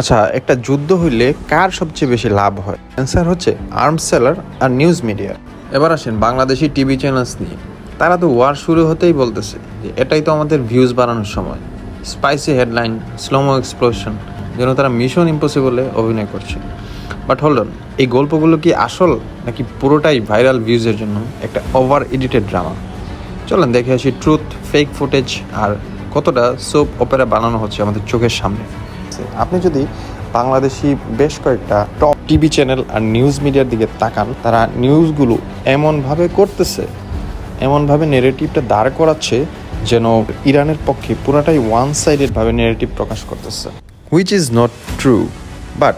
আচ্ছা একটা যুদ্ধ হইলে কার সবচেয়ে বেশি লাভ হয়? অ্যান্সার হচ্ছে আর্মস সেলার আর নিউজ মিডিয়া এবার আসেন বাংলাদেশি টিভি চ্যানেলস নিয়ে। তারা তো ওয়ার শুরু হতেই বলতেছে যে এটাই তো আমাদের ভিউজ বাড়ানোর সময়। স্পাইসি হেডলাইন স্লোমো এক্সপ্লোশন যেন তারা মিশন ইম্পসিবলে অভিনয় করছে। বাট হোল্ডন এই গল্পগুলো কি আসল নাকি পুরোটাই ভাইরাল ভিউজের জন্য একটা ওভার এডিটেড ড্রামা চলেন দেখে আসি ট্রুথ ফেক ফুটেজ আর কতটা সোপ অপেরা বানানো হচ্ছে আমাদের চোখের সামনে। আপনি যদি বাংলাদেশি বেশ কয়েকটা টপ টিভি চ্যানেল আর নিউজ মিডিয়ার দিকে তাকান, তারা নিউজগুলো এমনভাবে করতেছে, এমনভাবে নেরেটিভটা দাঁড় করাচ্ছে যেন ইরানের পক্ষে পুরাটাই ওয়ান সাইডেডভাবে নেরেটিভ প্রকাশ করতেছে। Which is not true but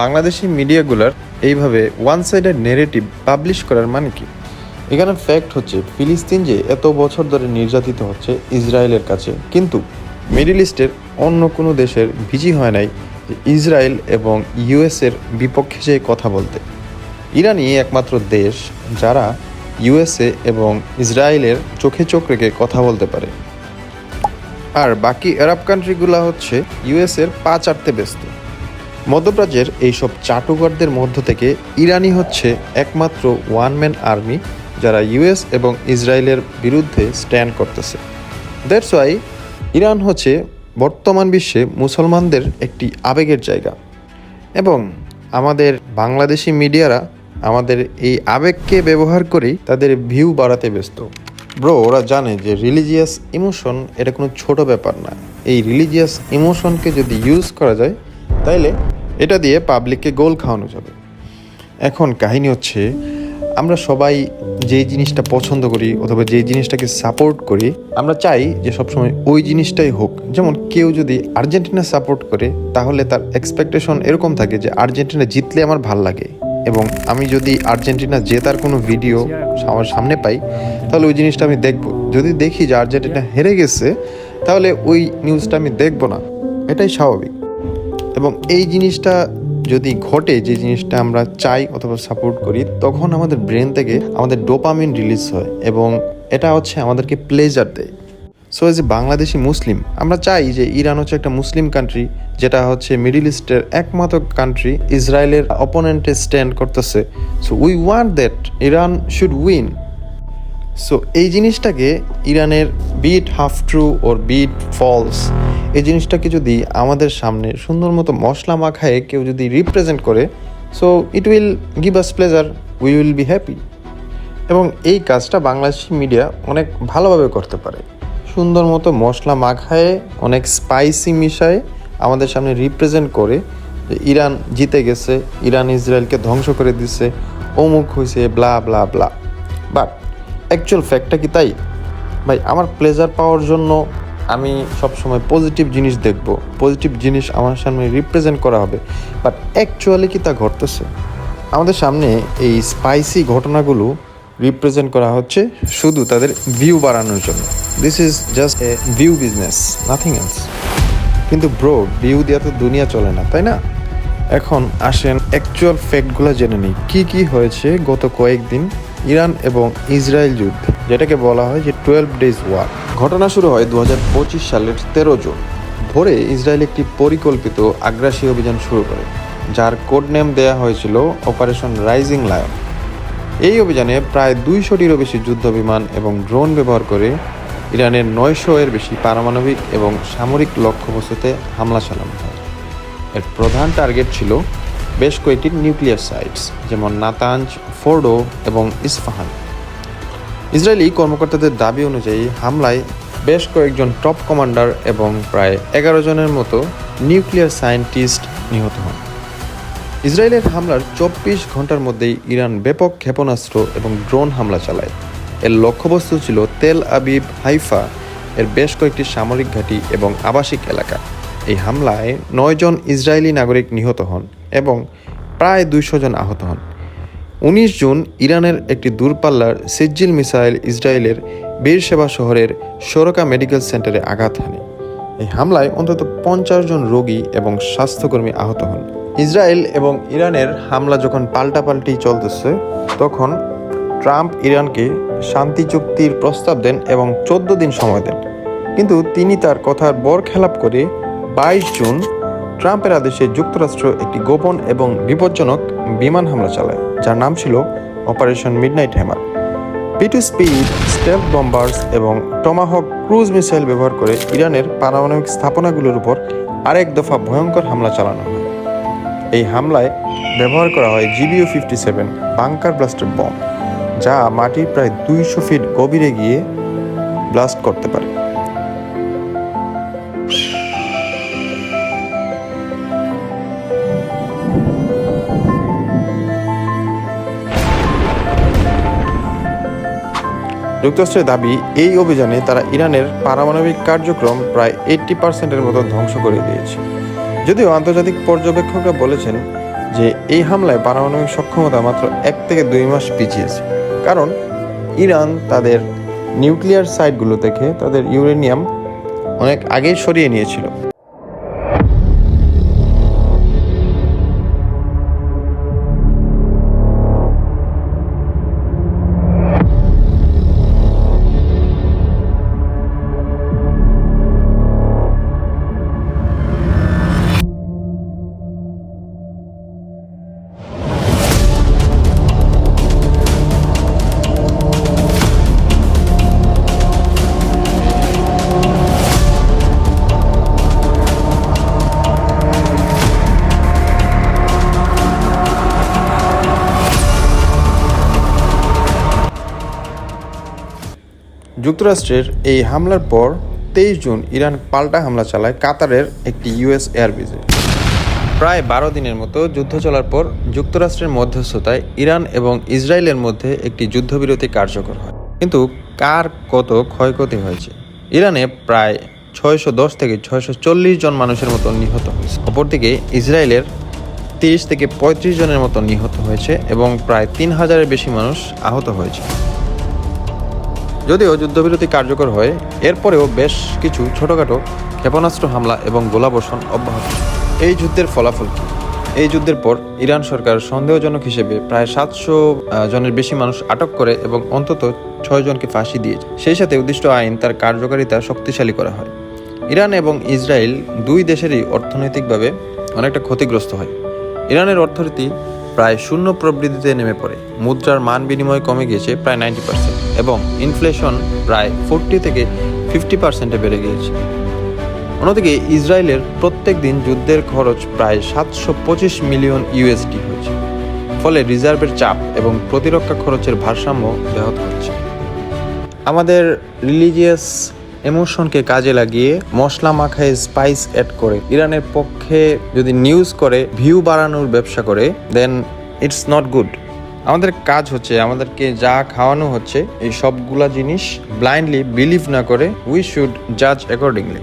Bangladeshi মিডিয়াগুলোর এইভাবে ওয়ান সাইডেড নেরেটিভ পাবলিশ করার মানে কি? এখানে ফ্যাক্ট হচ্ছে, ফিলিস্তিন যে এত বছর ধরে নির্যাতিত হচ্ছে ইসরায়েলের কাছে, কিন্তু মিডিল ইস্টের অন্য কোনো দেশের ভিজি হয় নাই ইসরায়েল এবং ইউএসের বিপক্ষে যে কথা বলতে। ইরানই একমাত্র দেশ যারা ইউএসএ এবং ইসরায়েলের চোখে চোখ রেখে কথা বলতে পারে। আর বাকি আরব কান্ট্রিগুলো হচ্ছে ইউএসের পা চাটতে ব্যস্ত। মধ্যপ্রাচ্যের এইসব চাটুকারদের মধ্য থেকে ইরানই হচ্ছে একমাত্র ওয়ান ম্যান আর্মি যারা ইউএস এবং ইসরায়েলের বিরুদ্ধে স্ট্যান্ড করতেছে। দ্যাটস ওয়াই ইরান হচ্ছে বর্তমান বিশ্বে মুসলমানদের একটি আবেগের জায়গা। এবং আমাদের বাংলাদেশি মিডিয়ারা আমাদের এই আবেগকে ব্যবহার করেই তাদের ভিউ বাড়াতে ব্যস্ত। ব্রো ওরা জানে যে রিলিজিয়াস ইমোশন এটা কোনো ছোট ব্যাপার না। এই রিলিজিয়াস ইমোশনকে যদি ইউজ করা যায়, তাইলে এটা দিয়ে পাবলিককে গোল খাওয়ানো যাবে। এখন কাহিনী হচ্ছে আমরা সবাই যেই জিনিসটা পছন্দ করি অথবা যেই জিনিসটাকে সাপোর্ট করি, আমরা চাই যে সবসময় ওই জিনিসটাই হোক। যেমন কেউ যদি আর্জেন্টিনা সাপোর্ট করে, তাহলে তার এক্সপেকটেশন এরকম থাকে যে আর্জেন্টিনা জিতলে আমার ভালো লাগে। এবং আমি যদি আর্জেন্টিনা জেতার কোনো ভিডিও আমার সামনে পাই, তাহলে ওই জিনিসটা আমি দেখব। যদি দেখি যে আর্জেন্টিনা হেরে গেছে, তাহলে ওই নিউজটা আমি দেখব না। এটাই স্বাভাবিক। এবং এই জিনিসটা যদি ঘটে যে জিনিসটা আমরা চাই অথবা সাপোর্ট করি, তখন আমাদের ব্রেন থেকে আমাদের ডোপামিন রিলিজ হয় এবং এটা হচ্ছে আমাদেরকে প্লেজার দেয়। So as a Bangladeshi Muslim, আমরা চাই যে ইরান হচ্ছে একটা মুসলিম কান্ট্রি যেটা হচ্ছে মিডিল ইস্টের একমাত্র কান্ট্রি ইসরায়েলের অপোনেন্টে স্ট্যান্ড করতেছে। So we want that Iran should win so এই জিনিসটাকে ইরানের bit half true or bit false এই জিনিসটাকে যদি আমাদের সামনে সুন্দর মতো মশলা মাখায় কেউ যদি রিপ্রেজেন্ট করে so it will give us pleasure we will be happy এবং এই কাজটা বাংলাদেশি মিডিয়া অনেক ভালোভাবে করতে পারে। সুন্দর মতো মশলা মাখায়, অনেক স্পাইসি মিশায়, আমাদের সামনে রিপ্রেজেন্ট করে যে ইরান জিতে গেছে ইরান ইসরায়েলকে ধ্বংস করে দিছে, অমুক হয়েছে blah blah blah but actual ফ্যাক্টটা কি তাই? ভাই, আমার প্লেজার পাওয়ার জন্য আমি সবসময় পজিটিভ জিনিস দেখব। পজিটিভ জিনিস আমার সামনে রিপ্রেজেন্ট করা হবে। বাট অ্যাকচুয়ালি কি তা ঘটতেছে? আমাদের সামনে এই স্পাইসি ঘটনাগুলো রিপ্রেজেন্ট করা হচ্ছে শুধু তাদের ভিউ বাড়ানোর জন্য। This is just a view business nothing else কিন্তু ব্রো ভিউ দিয়ে তো দুনিয়া চলে না, তাই না? এখন আসেন অ্যাকচুয়াল ফ্যাক্টগুলো জেনে নিই। কী কী হয়েছে গত কয়েকদিন? ইরান এবং ইসরায়েল যুদ্ধ, যেটাকে বলা হয় যে টুয়েলভ ডেজ ওয়ার ঘটনা শুরু হয় দু হাজার পঁচিশ সালের তেরো জুন। ভোরে ইসরায়েল একটি পরিকল্পিত আগ্রাসী অভিযান শুরু করে, যার কোড নেম দেওয়া হয়েছিল অপারেশন রাইজিং লায়ন এই অভিযানে প্রায় দুইশোটিরও বেশি যুদ্ধ বিমান এবং ড্রোন ব্যবহার করে ইরানের নয়শো এর বেশি পারমাণবিক এবং সামরিক লক্ষ্যবস্তুতে হামলা চালানো হয়। এর প্রধান টার্গেট ছিল বেশ কয়েকটি নিউক্লিয়ার সাইটস, যেমন নাতাঞ্জ, ফোর্ডো এবং ইস্পাহান ইসরায়েলি কর্মকর্তাদের দাবি অনুযায়ী হামলায় বেশ কয়েকজন টপ কমান্ডার এবং প্রায় এগারো জনের মতো নিউক্লিয়ার সায়েন্টিস্ট নিহত হন। ইসরায়েলের হামলার চব্বিশ ঘণ্টার মধ্যেই ইরান ব্যাপক ক্ষেপণাস্ত্র এবং ড্রোন হামলা চালায়। এর লক্ষ্যবস্তু ছিল তেল আবিব হাইফা এর বেশ কয়েকটি সামরিক ঘাঁটি এবং আবাসিক এলাকা। এই হামলায় নয়জন ইসরায়েলি নাগরিক নিহত হন। এবং প্রায় দুইশো জন আহত হন। উনিশ জুন ইরানের একটি দূরপাল্লার সিজ্জিল মিসাইল ইসরায়েলের বীরসেবা শহরের সোরকা মেডিকেল সেন্টারে আঘাত হানে। এই হামলায় অন্তত পঞ্চাশ জন রোগী এবং স্বাস্থ্যকর্মী আহত হন। ইসরায়েল এবং ইরানের হামলা যখন পাল্টাপাল্টি চলতেছে, তখন ট্রাম্প ইরানকে শান্তি চুক্তির প্রস্তাব দেন এবং চোদ্দ দিন সময় দেন। কিন্তু তিনি তার কথার বর খেলাপ করে বাইশ জুন ট্রাম্পের আদেশে যুক্তরাষ্ট্র একটি গোপন এবং বিপজ্জনক বিমান হামলা চালায়, যার নাম ছিল operation midnight hammer. B two spirit stealth bombers এবং টমাহক ক্রুজ মিসাইল ব্যবহার করে ইরানের পারমাণবিক স্থাপনাগুলোর উপর আরেক দফা ভয়ঙ্কর হামলা চালানো হয়। এই হামলায় ব্যবহার করা হয় GBU fifty seven bunker blaster bomb, যা মাটির প্রায় দুইশো ফিট গভীরে গিয়ে ব্লাস্ট করতে পারে। যুক্তরাষ্ট্রের দাবি, এই অভিযানে তারা ইরানের পারমাণবিক কার্যক্রম প্রায় এইট্টি পার্সেন্টের মতো ধ্বংস করে দিয়েছে। যদিও আন্তর্জাতিক পর্যবেক্ষকরা বলেছেন যে, এই হামলায় পারমাণবিক সক্ষমতা মাত্র এক থেকে দুই মাস পিছিয়েছে। কারণ, ইরান তাদের নিউক্লিয়ার সাইটগুলো থেকে তাদের ইউরেনিয়াম অনেক আগেই সরিয়ে নিয়েছিল। যুক্তরাষ্ট্রের এই হামলার পর তেইশ জুন ইরান পাল্টা হামলা চালায় কাতারের একটি ইউএস এয়ারবেজে প্রায় বারো দিনের মতো যুদ্ধ চলার পর যুক্তরাষ্ট্রের মধ্যস্থতায় ইরান এবং ইসরায়েলের মধ্যে একটি যুদ্ধবিরতি কার্যকর হয়। কিন্তু কার কত ক্ষয়ক্ষতি হয়েছে? ইরানে প্রায় ছয়শো দশ থেকে ছয়শো চল্লিশ জন মানুষের মতো নিহত হয়েছে। অপরদিকে ইসরায়েলের তিরিশ থেকে পঁয়ত্রিশ জনের মতো নিহত হয়েছে এবং প্রায় তিন হাজারের বেশি মানুষ আহত হয়েছে। যদিও যুদ্ধবিরতি কার্যকর হয়, এরপরেও বেশ কিছু ছোটখাটো ক্ষেপণাস্ত্র হামলা এবং গোলাবর্ষণ অব্যাহত। এই যুদ্ধের ফলাফল কি? এই যুদ্ধের পর ইরান সরকার সন্দেহজনক হিসেবে প্রায় সাতশো জনের বেশি মানুষ আটক করে এবং অন্তত ছয় জনকে ফাঁসি দিয়েছে সেই সাথে উদ্দিষ্ট আইন তার কার্যকারিতা শক্তিশালী করা হয়। ইরান এবং ইসরায়েল দুই দেশেরই অর্থনৈতিকভাবে অনেকটা ক্ষতিগ্রস্ত হয়। ইরানের অর্থনীতি প্রায় শূন্য প্রবৃদ্ধিতে নেমে পড়ে। মুদ্রার মান বিনিময় কমে গিয়েছে প্রায় নাইনটি পার্সেন্ট এবং ইনফ্লেশন প্রায় ফোরটি থেকে ফিফটি পার্সেন্টে বেড়ে গিয়েছে। অন্যদিকে ইসরায়েলের প্রত্যেক দিন যুদ্ধের খরচ প্রায় সাতশো পঁচিশ মিলিয়ন ইউএসডি হয়েছে। ফলে রিজার্ভের চাপ এবং প্রতিরক্ষা খরচের ভারসাম্য ব্যাহত হচ্ছে। আমাদের রিলিজিয়াস এমোশনকে কাজে লাগিয়ে মশলা মাখায় স্পাইস অ্যাড করে। ইরানের পক্ষে যদি নিউজ করে, ভিউ বাড়ানোর ব্যবসা করে দেন ইটস নট গুড আমাদের কাজ হচ্ছে, আমাদেরকে যা খাওয়ানো হচ্ছে, এই সবগুলা জিনিস ব্লাইন্ডলি বিলিভ না করে উই শুড জাজ অ্যাকর্ডিংলি